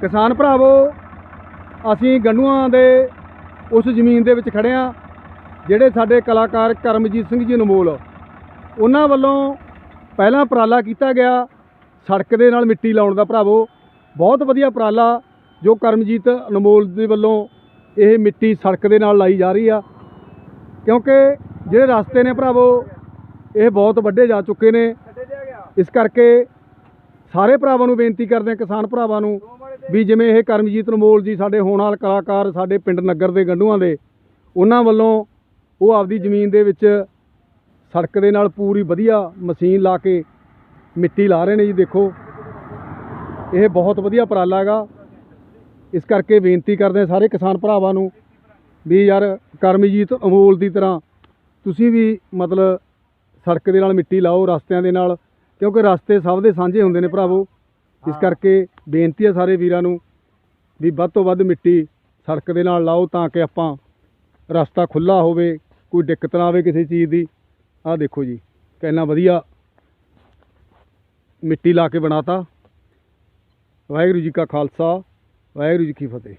ਕਿਸਾਨ ਭਰਾਵੋ, ਅਸੀਂ ਗੰਡੂਆਂ ਦੇ ਉਸ ਜ਼ਮੀਨ ਦੇ ਵਿੱਚ ਖੜੇ ਆ ਜਿਹੜੇ ਸਾਡੇ ਕਲਾਕਾਰ ਕਰਮਜੀਤ ਸਿੰਘ ਜੀ ਅਨਮੋਲ, ਉਹਨਾਂ ਵੱਲੋਂ ਪਹਿਲਾਂ ਉਪਰਾਲਾ ਕੀਤਾ ਗਿਆ ਸੜਕ ਦੇ ਨਾਲ ਮਿੱਟੀ ਲਾਉਣ ਦਾ ਭਰਾਵੋ। ਬਹੁਤ ਵਧੀਆ ਉਪਰਾਲਾ ਜੋ ਕਰਮਜੀਤ ਅਨਮੋਲ ਦੇ ਵੱਲੋਂ ਇਹ ਮਿੱਟੀ ਸੜਕ ਦੇ ਨਾਲ ਲਾਈ ਜਾ ਰਹੀ ਆ। ਕਿਉਂਕਿ ਜਿਹੜੇ ਰਸਤੇ ਨੇ ਭਰਾਵੋ, ਇਹ ਬਹੁਤ ਵੱਡੇ ਜਾ ਚੁੱਕੇ ਨੇ। ਇਸ ਕਰਕੇ ਸਾਰੇ ਭਰਾਵਾਂ ਨੂੰ ਬੇਨਤੀ ਕਰਦੇ ਹਾਂ, ਕਿਸਾਨ ਭਰਾਵਾਂ ਨੂੰ ਵੀ ਜਿਵੇਂ ਇਹ ਕਰਮਜੀਤ ਅਨਮੋਲ ਜੀ ਸਾਡੇ ਹੋਣ ਵਾਲੇ ਕਲਾਕਾਰ, ਸਾਡੇ ਪਿੰਡ ਨਗਰ ਦੇ ਗੰਢੂਆਂ ਦੇ, ਉਹਨਾਂ ਵੱਲੋਂ ਉਹ ਆਪਦੀ ਜ਼ਮੀਨ ਦੇ ਵਿੱਚ ਸੜਕ ਦੇ ਨਾਲ ਪੂਰੀ ਵਧੀਆ ਮਸ਼ੀਨ ਲਾ ਕੇ ਮਿੱਟੀ ਲਾ ਰਹੇ ਨੇ ਜੀ ਦੇਖੋ। ਇਹ ਬਹੁਤ ਵਧੀਆ ਉਪਰਾਲਾ ਹੈਗਾ। ਇਸ ਕਰਕੇ ਬੇਨਤੀ ਕਰਦੇ ਹਾਂ ਸਾਰੇ ਕਿਸਾਨ ਭਰਾਵਾਂ ਨੂੰ ਵੀ ਯਾਰ ਕਰਮਜੀਤ ਅਮੋਲ ਦੀ ਤਰ੍ਹਾਂ ਤੁਸੀਂ ਵੀ ਮਤਲਬ ਸੜਕ ਦੇ ਨਾਲ ਮਿੱਟੀ ਲਾਓ, ਰਸਤਿਆਂ ਦੇ ਨਾਲ, ਕਿਉਂਕਿ ਰਸਤੇ ਸਭ ਦੇ ਸਾਂਝੇ ਹੁੰਦੇ ਨੇ ਭਰਾਵੋ। ਇਸ ਕਰਕੇ ਬੇਨਤੀ ਹੈ ਸਾਰੇ ਵੀਰਾਂ ਨੂੰ ਵੀ ਵੱਧ ਤੋਂ ਵੱਧ ਮਿੱਟੀ ਸੜਕ ਦੇ ਨਾਲ ਲਾਓ ਤਾਂ ਕਿ ਆਪਾਂ ਰਸਤਾ ਖੁੱਲਾ ਹੋਵੇ, ਕੋਈ ਦਿੱਕਤ ਨਾ ਆਵੇ ਕਿਸੇ ਚੀਜ਼ ਦੀ। ਆਹ ਦੇਖੋ ਜੀ, ਕਿੰਨਾ ਵਧੀਆ ਮਿੱਟੀ ਲਾ ਕੇ ਬਣਾਤਾ। ਵਾਹਿਗੁਰੂ ਜੀ ਕਾ ਖਾਲਸਾ, ਵਾਹਿਗੁਰੂ ਜੀ ਕੀ ਫਤਿਹ।